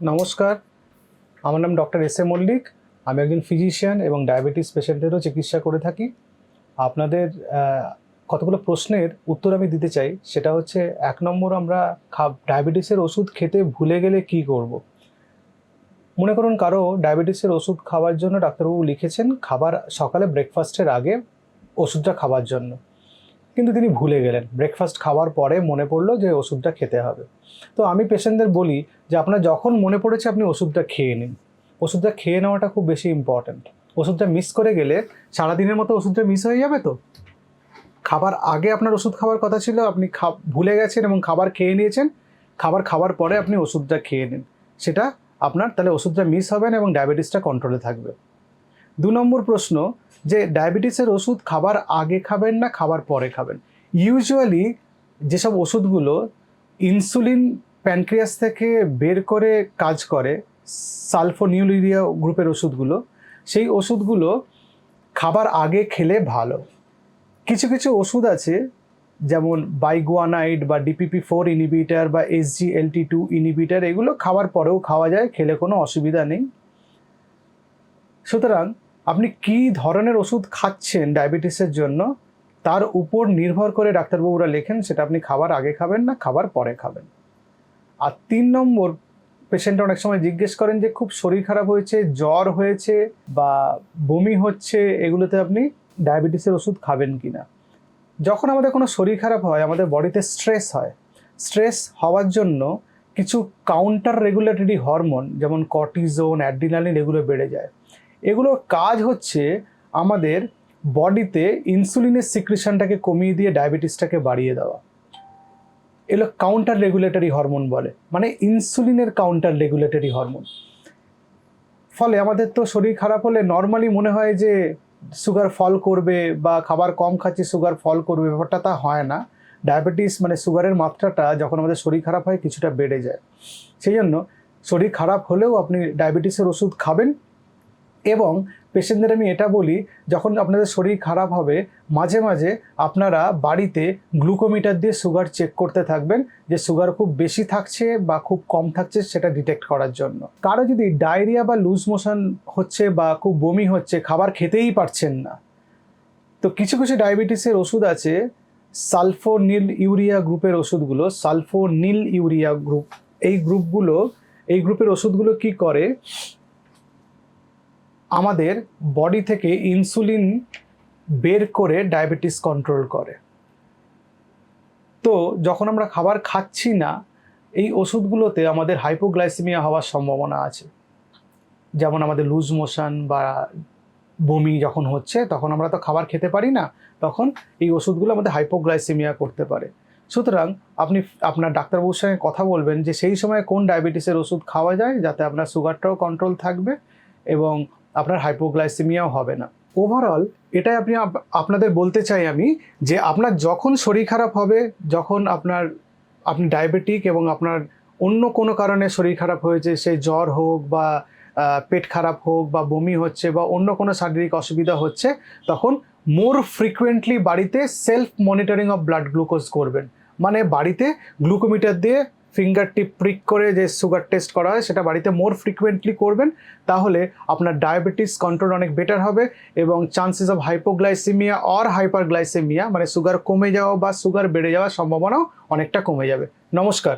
নমস্কার। আমার নাম ডক্টর এস এ মল্লিক। আমি একজন ফিজিশিয়ান এবং ডায়াবেটিস পেশেন্টেরও চিকিৎসা করে থাকি। আপনাদের কতগুলো প্রশ্নের উত্তর আমি দিতে চাই, সেটা হচ্ছে এক নম্বর আমরা খাব, ডায়াবেটিসের ওষুধ খেতে ভুলে গেলে কি করব। মনে করুন কারও ডায়াবেটিসের ওষুধ খাওয়ার জন্য ডাক্তারবাবু লিখেছেন, খাবার সকালে ব্রেকফাস্টের আগে ওষুধটা খাওয়ার জন্য। কিন্তু তিনি ভুলে গেলেন। ব্রেকফাস্ট খাওয়ার পরে মনে পড়ল যে ওষুধটা খেতে হবে। তো আমি পেশেন্টদের বলি যে আপনার যখন মনে পড়েছে আপনি ওষুধটা খেয়ে নিন। ওষুধটা খেয়ে নেওয়াটা খুব বেশি ইম্পর্ট্যান্ট ওষুধটা মিস করে গেলে সারাদিনের মতো ওষুধটা মিস হয়ে যাবে তো? খাবার আগে আপনার ওষুধ খাওয়ার কথা ছিল, আপনি খা, ভুলে গেছেন এবং খাবার খেয়ে নিয়েছেন। খাবার খাওয়ার পরে আপনি ওষুধটা খেয়ে নিন। সেটা আপনার, তাহলে ওষুধটা মিস হবেন এবং ডায়াবেটিসটা কন্ট্রোলে থাকবে। দু নম্বর প্রশ্ন যে ডায়াবেটিসের ওষুধ খাবার আগে খাবেন না, খাবার পরে খাবেন। ইউজুয়ালি যেসব ওষুধগুলো ইনসুলিন প্যানক্রিয়াস থেকে বের করে কাজ করে সালফোনিউলিরিয়া গ্রুপের ওষুধগুলো, সেই ওষুধগুলো খাবার আগে খেলে ভালো। কিছু কিছু ওষুধ আছে, যেমন বাইগুয়ানাইড বা ডিপিপি ফোর ইনিবিটার বা এসজিএলটি টু ইনিবিটার এগুলো খাওয়ার পরেও খাওয়া যায়, খেলে কোনো অসুবিধা নেই। সুতরাং আপনি কি ধরনের ওষুধ খাচ্ছেন ডায়াবেটিসের জন্য? তার উপর নির্ভর করে ডাক্তারবাবুরা লেখেন, সেটা আপনি খাবার আগে খাবেন না, খাবার পরে খাবেন। আর তিন নম্বর পেশেন্ট অনেক সময় জিজ্ঞেস করেন যে, খুব শরীর খারাপ হয়েছে, জ্বর হয়েছে বা বমি হচ্ছে, এগুলোতে আপনি ডায়াবেটিসের ওষুধ খাবেন কি না যখন আমাদের কোনো শরীর খারাপ হয়, আমাদের বডিতে স্ট্রেস হয়। স্ট্রেস হওয়ার জন্য কিছু কাউন্টার রেগুলেটরি হরমোন যেমন কর্টিজোন অ্যাড্রিনালিন এগুলো বেড়ে যায়। এগুলোর কাজ হচ্ছে আমাদের বডিতে ইনসুলিনের সিক্রেশনটাকে কমিয়ে দিয়ে ডায়াবেটিসটাকে বাড়িয়ে দেওয়া। এগুলো কাউন্টার রেগুলেটরি হরমোন বলে মানে ইনসুলিনের কাউন্টার রেগুলেটরি হরমোন ফলে আমাদের তো শরীর খারাপ হলে নর্মালি মনে হয় যে সুগার ফল করবে বা খাবার কম খাচ্ছি সুগার ফল করবে, ব্যাপারটা তা হয় না। ডায়াবেটিস মানে সুগারের মাত্রাটা যখন আমাদের শরীর খারাপ হয় কিছুটা বেড়ে যায়। সেই জন্য শরীর খারাপ হলেও আপনি ডায়াবেটিসের ওষুধ খাবেন এবং পেশেন্টদের আমি এটা বলি, যখন আপনাদের শরীর খারাপ হবে, মাঝে মাঝে আপনারা বাড়িতে গ্লুকোমিটার দিয়ে সুগার চেক করতে থাকবেন, যে সুগার খুব বেশি থাকছে বা খুব কম থাকছে সেটা ডিটেক্ট করার জন্য। কারও যদি ডায়রিয়া বা লুজ মোশন হচ্ছে বা খুব বমি হচ্ছে, খাবার খেতেই পারছেন না, তো কিছু কিছু ডায়াবেটিসের ওষুধ আছে, সালফোনিল ইউরিয়া গ্রুপের ওষুধগুলো, সালফোনিল ইউরিয়া গ্রুপ, এই গ্রুপগুলো, এই গ্রুপের ওষুধগুলো কি করে? আমাদের বডি থেকে ইনসুলিন বের করে ডায়াবেটিস কন্ট্রোল করে। তো যখন আমরা খাবার খাচ্ছি না, এই ওষুধগুলোতে আমাদের হাইপোগ্লাইসেমিয়া হওয়ার সম্ভাবনা আছে। যেমন আমাদের লুজ মোশন বা বমি যখন হচ্ছে, তখন আমরা তো খাবার খেতে পারি না, তখন এই ওষুধগুলো আমাদের হাইপোগ্লাইসেমিয়া করতে পারে। সুতরাং আপনি, আপনার ডাক্তারবাবুর সঙ্গে কথা বলবেন যে সেই সময় কোন ডায়াবেটিসের ওষুধ খাওয়া যায়, যাতে আপনার সুগারটাও কন্ট্রোল থাকবে এবং আপনার হাইপোগ্লাইসেমিয়াও হবে না। ওভারঅল এটাই আপনি আপ- আপনাদের বলতে চাই আমি যে আপনার যখন শরীর খারাপ হবে, যখন আপনার, আপনি ডায়াবেটিক এবং আপনার অন্য কোনো কারণে শরীর খারাপ হয়েছে, সে জ্বর হোক বা পেট খারাপ হোক বা বমি হচ্ছে বা অন্য কোনো শারীরিক অসুবিধা হচ্ছে, তখন মোর ফ্রিকুয়েন্টলি বাড়িতে self monitoring of blood glucose করবেন। মানে বাড়িতে গ্লুকোমিটার দিয়ে ফিঙ্গার টিপ প্রিক করে যে সুগার টেস্ট করা হয়, সেটা বাড়িতে মোর ফ্রিকুয়েন্টলি করবেন, তাহলে আপনার ডায়াবেটিস কন্ট্রোল অনেক বেটার হবে এবং chances of hypoglycaemia or hyperglycaemia মানে সুগার কমে যাওয়া বা সুগার বেড়ে যাওয়ার সম্ভাবনাও অনেকটা কমে যাবে। নমস্কার।